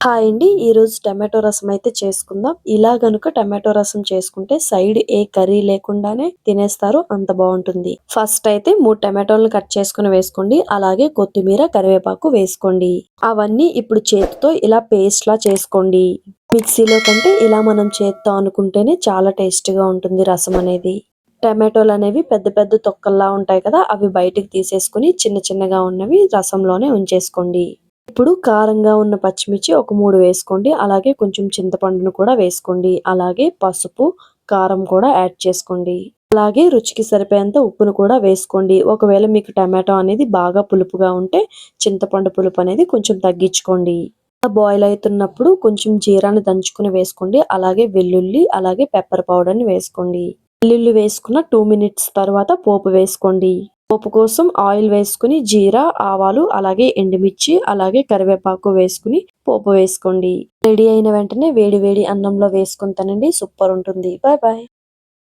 Hi అండి ఈరోజు tomato రసం అయితే చేసుకుందాం. ఇలా గనుక టమాటో రసం చేసుకుంటే సైడ్ ఏ కర్రీ లేకుండానే తినేస్తారు అంత బాగుంటుంది. ఫస్ట్ అయితే మూడు టమాటోలను కట్ చేసుకుని వేసుకోండి అలాగే కొత్తిమీర కరివేపాకు వేసుకోండి. అవన్నీ ఇప్పుడు చేతితో ఇలా పేస్ట్ లా చేసుకోండి. మిక్సీలో కంటే ఇలా మనం చేత్తో అనుకుంటేనే చాలా టేస్టీగా ఉంటుంది రసం అనేది. టమాటోలు అనేవి పెద్ద పెద్ద తొక్కల్లా ఉంటాయి కదా అవి బయటికి తీసేసుకుని చిన్న చిన్నగా ఉన్నవి రసంలోనే ఉంచేసుకోండి. ఇప్పుడు కారంగా ఉన్న పచ్చిమిర్చి ఒక మూడు వేసుకోండి. అలాగే కొంచెం చింతపండును కూడా వేసుకోండి. అలాగే పసుపు కారం కూడా యాడ్ చేసుకోండి. అలాగే రుచికి సరిపోయేంత ఉప్పును కూడా వేసుకోండి. ఒకవేళ మీకు టమాటో అనేది బాగా పులుపుగా ఉంటే చింతపండు పులుపు అనేది కొంచెం తగ్గించుకోండి. బాయిల్ అవుతున్నప్పుడు కొంచెం జీరాన్ని దంచుకుని వేసుకోండి. అలాగే వెల్లుల్లి అలాగే పెప్పర్ పౌడర్ని వేసుకోండి. వెల్లుల్లి వేసుకున్న టూ మినిట్స్ తర్వాత పోపు వేసుకోండి. పోపు కోసం ఆయిల్ వేసుకుని జీరా ఆవాలు అలాగే ఎండుమిర్చి అలాగే కరివేపాకు వేసుకుని పోపు వేసుకోండి. రెడీ అయిన వెంటనే వేడి వేడి అన్నంలో వేసుకుని తినండి. సూపర్ ఉంటుంది. Bye bye.